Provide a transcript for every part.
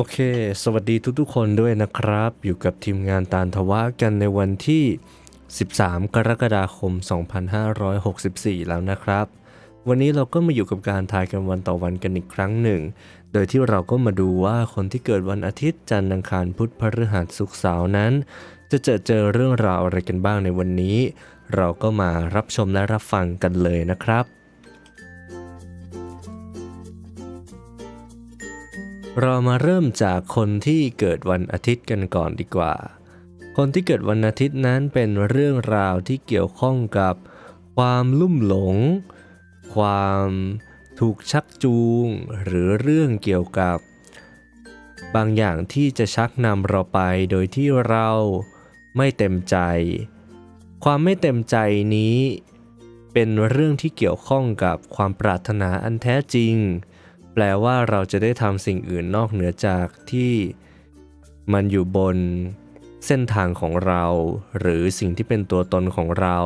โอเค สวัสดีทุกๆ คนด้วยนะครับ อยู่กับทีมงานตาลทวะกันในวันที่ 13 กรกฎาคม 2564 แล้วนะครับ วันนี้เราก็มาอยู่กับการทายกันวันต่อวันกันอีกครั้งหนึ่ง โดยที่เราก็มาดูว่าคนที่เกิดวันอาทิตย์จันทร์อังคารพุธพฤหัสศุกร์เสาร์นั้น จะเจอเจอเรื่องราวอะไรกันบ้างในวันนี้ เราก็มารับชมและรับฟังกันเลยนะครับ เรามาเริ่มจากคนที่เกิดวันอาทิตย์กันก่อนดีกว่า คนที่เกิดวันอาทิตย์นั้นเป็นเรื่องราวที่เกี่ยวข้องกับ ความลุ่มหลง ความถูกชักจูง หรือเรื่องเกี่ยวกับบางอย่างที่จะชักนำเราไปโดยที่เราไม่เต็มใจ ความไม่เต็มใจนี้ เป็นเรื่องที่เกี่ยวข้องกับความปรารถนาอันแท้จริง แปลว่าเราจะได้ทำสิ่งอื่นนอกเหนือจากที่มันอยู่บนเส้นทางของเรา หรือสิ่งที่เป็นตัวตนของเรา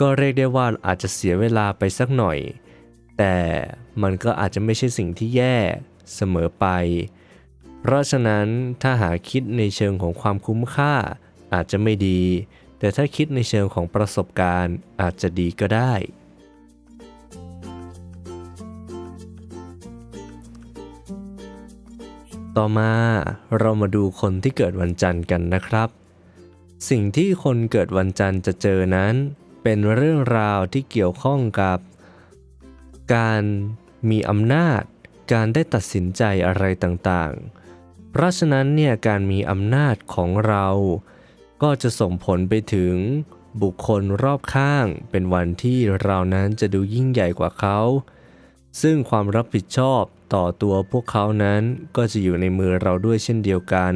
ก็เรียกได้ว่าอาจจะเสียเวลาไปสักหน่อย แต่มันก็อาจจะไม่ใช่สิ่งที่แย่เสมอไป เพราะฉะนั้นถ้าหาคิดในเชิงของความคุ้มค่าอาจจะไม่ดี แต่ถ้าคิดในเชิงของประสบการณ์อาจจะดีก็ได้ ต่อมาเรามาดูคนที่เกิดวันจันทร์กันนะครับ สิ่งที่คนเกิดวันจันทร์จะเจอนั้น เป็นเรื่องราวที่เกี่ยวข้องกับ การมีอำนาจ การได้ตัดสินใจอะไรต่างๆ เพราะฉะนั้นเนี่ยการมีอำนาจของเรา ก็จะส่งผลไปถึงบุคคลรอบข้างเป็นวันที่เรานั้นจะดูยิ่งใหญ่กว่าเขา ซึ่งความรับผิดชอบ ต่อตัวพวกเขานั้นก็จะอยู่ในมือเราด้วยเช่นเดียวกัน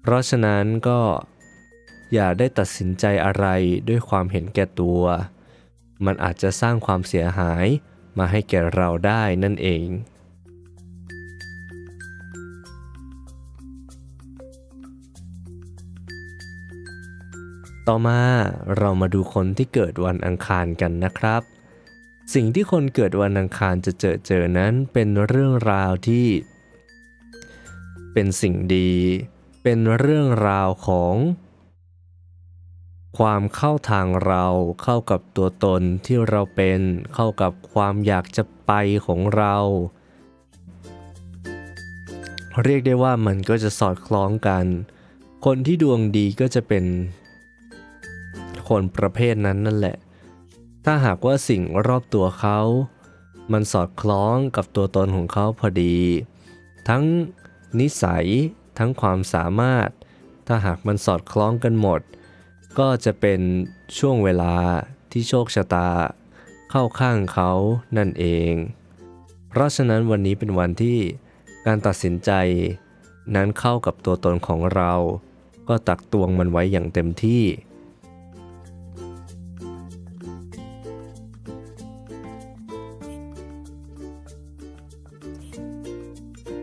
เพราะฉะนั้นก็อย่าได้ตัดสินใจอะไรด้วยความเห็นแก่ตัว มันอาจจะสร้างความเสียหายมาให้แก่เราได้นั่นเอง ต่อมาเรามาดูคนที่เกิดวันอังคารกันนะครับ สิ่งที่คนเกิดวันอังคารจะเจอเจอนั้นเป็นเรื่องราวที่ เป็นสิ่งดี เป็นเรื่องราวของ ความเข้าทางเราเข้ากับตัวตนที่เราเป็น เข้ากับความอยากจะไปของเรา เรียกได้ว่ามันก็จะสอดคล้องกัน คนที่ดวงดีก็จะเป็น คนประเภทนั้นนั่นแหละ ถ้าหากว่าสิ่งรอบตัวเขา มันสอดคล้องกับตัวตนของเขาพอดี ทั้งนิสัยทั้งความสามารถ ถ้าหากมันสอดคล้องกันหมด ก็จะเป็นช่วงเวลาที่โชคชะตา เข้าข้างเขานั่นเอง เพราะฉะนั้นวันนี้เป็นวันที่การตัดสินใจ นั้นเข้ากับตัวตนของเรา ก็ตักตวงมันไว้อย่างเต็มที่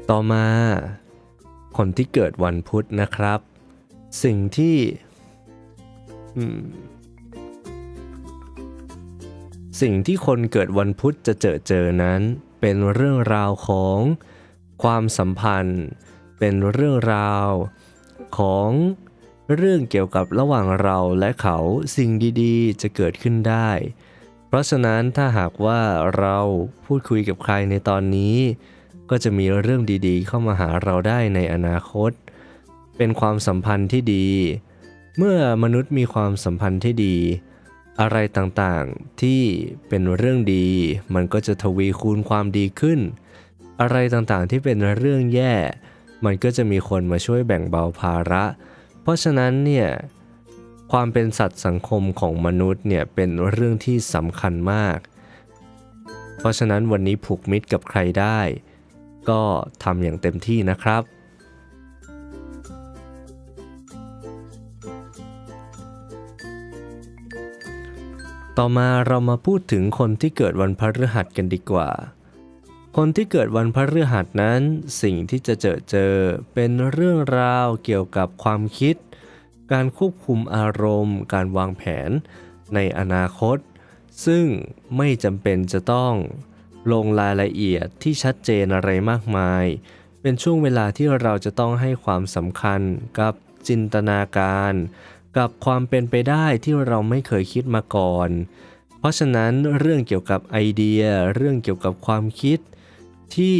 ต่อมาคนที่เกิดวันพุธนะครับ สิ่งที่สิ่งที่คนเกิดวันพุธจะเจอเจอนั้นเป็นเรื่องราวของความสัมพันธ์ เป็นเรื่องราวของเรื่องเกี่ยวกับระหว่างเราและเขาสิ่งดีๆ จะเกิดขึ้นได้ เพราะฉะนั้นถ้าหากว่าเราพูดคุยกับใครในตอนนี้ ก็จะมีเรื่องดีๆ เข้ามาหาเราได้ในอนาคต เป็นความสัมพันธ์ที่ดี เมื่อมนุษย์มีความสัมพันธ์ที่ดี อะไรต่างๆที่เป็นเรื่องดี มันก็จะทวีคูณความดีขึ้น อะไรต่างๆที่เป็นเรื่องแย่ มันก็จะมีคนมาช่วยแบ่งเบาภาระ เพราะฉะนั้นเนี่ยความเป็นสัตว์สังคมของมนุษย์เนี่ยเป็นเรื่องที่สำคัญมาก เพราะฉะนั้นวันนี้ผูกมิตรกับใครได้ ก็ทำอย่างเต็มที่นะครับ ต่อมาเรามาพูดถึงคนที่เกิดวันพฤหัสกันดีกว่า คนที่เกิดวันพฤหัสนั้นสิ่งที่จะเจอเจอเป็นเรื่องราวเกี่ยวกับความคิด การควบคุมอารมณ์ การวางแผนในอนาคต ซึ่งไม่จำเป็นจะต้อง ลงรายละเอียดที่ชัดเจนอะไรมากมาย เป็นช่วงเวลาที่เราจะต้องให้ความสำคัญกับจินตนาการ กับความเป็นไปได้ที่เราไม่เคยคิดมาก่อน เพราะฉะนั้นเรื่องเกี่ยวกับไอเดีย เรื่องเกี่ยวกับความคิดที่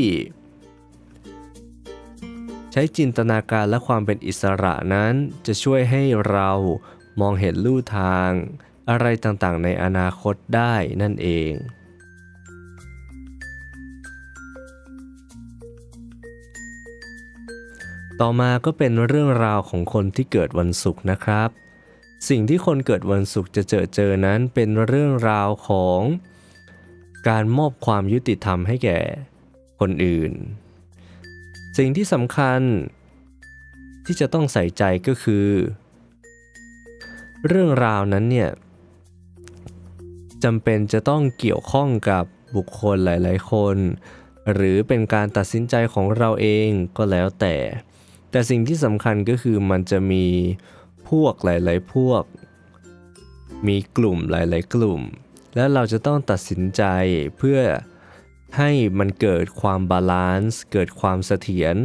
ใช้จินตนาการและความเป็นอิสระนั้นจะช่วยให้เรามองเห็นลู่ทาง อะไรต่างๆ ในอนาคตได้นั่นเอง ต่อมาก็เป็นเรื่องราวของคนที่เกิดวันศุกร์นะครับ สิ่งที่คนเกิดวันศุกร์จะเจอเจอนั้นเป็นเรื่องราวของการมอบความยุติธรรมให้แก่คนอื่น สิ่งที่สำคัญที่จะต้องใส่ใจก็คือ เรื่องราวนั้นเนี่ยจำเป็นจะต้องเกี่ยวข้องกับบุคคลหลาย ๆ คน หรือเป็นการตัดสินใจของเราเองก็แล้วแต่ แต่สิ่งที่สำคัญก็คือมันจะมีพวกหลาย ๆ พวก มีกลุ่มหลาย ๆ กลุ่ม และเราจะต้องตัดสินใจเพื่อให้มันเกิดความบาลานซ์เกิดความเสถียร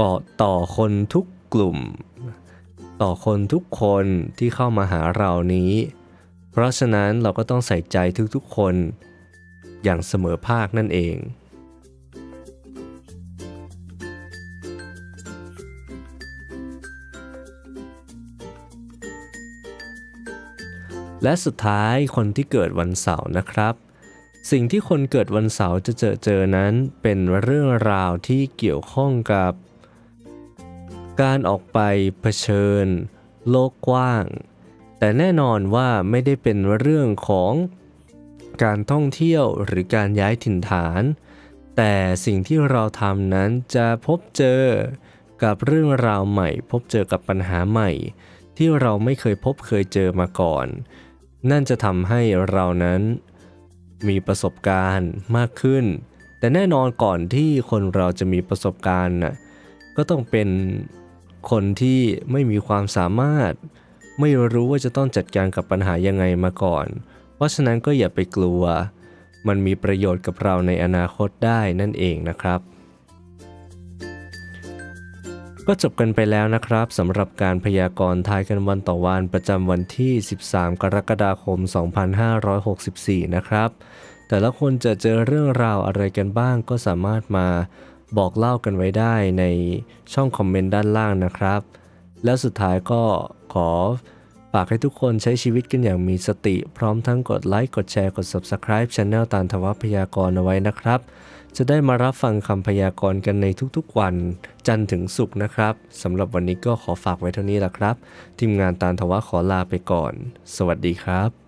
ก่อต่อคนทุกกลุ่ม ต่อคนทุกคนที่เข้ามาหาเรานี้ เพราะฉะนั้นเราก็ต้องใส่ใจทุกๆคนอย่างเสมอภาคนั่นเอง และสุดท้ายคนที่เกิดวันเสาร์นะครับ สิ่งที่คนเกิดวันเสาร์จะเจอเจอนั้นเป็นเรื่องราวที่เกี่ยวข้องกับ การออกไปเผชิญ โลกกว้าง แต่แน่นอนว่าไม่ได้เป็นเรื่องของการท่องเที่ยวหรือการย้ายถิ่นฐาน แต่สิ่งที่เราทำนั้นจะพบเจอกับเรื่องราวใหม่ พบเจอกับปัญหาใหม่ ที่เราไม่เคยพบเคยเจอมาก่อน นั่นจะทำให้เรานั้นมีประสบการณ์มากขึ้น แต่แน่นอนก่อนที่คนเราจะมีประสบการณ์น่ะก็ต้องเป็นคนที่ไม่มีความสามารถ ไม่รู้ว่าจะต้องจัดการกับปัญหายังไงมาก่อน เพราะฉะนั้นก็อย่าไปกลัว มันมีประโยชน์กับเราในอนาคตได้นั่นเองนะครับ ก็จบกันไปแล้วนะครับสำหรับการพยากรณ์ทายกันวันต่อวันประจำวันที่ 13 กรกฎาคม 2564 นะครับ แต่ละคนจะเจอเรื่องราวอะไรกันบ้างก็สามารถมาบอกเล่ากันไว้ได้ในช่องคอมเมนต์ด้านล่างนะครับ แล้วสุดท้ายก็ขอฝากให้ทุกคนใช้ชีวิตกันอย่างมีสติ พร้อมทั้งกดไลค์ กดแชร์ กด Subscribe Channel ตานทวพยากรณ์เอาไว้นะครับ จะได้มารับฟังคำพยากรณ์กันในทุกๆวัน จันทร์ถึงศุกร์นะครับสำหรับวันนี้ก็ขอฝากไว้เท่านี้ละครับ ทีมงานตาลทวะขอลาไปก่อน สวัสดีครับ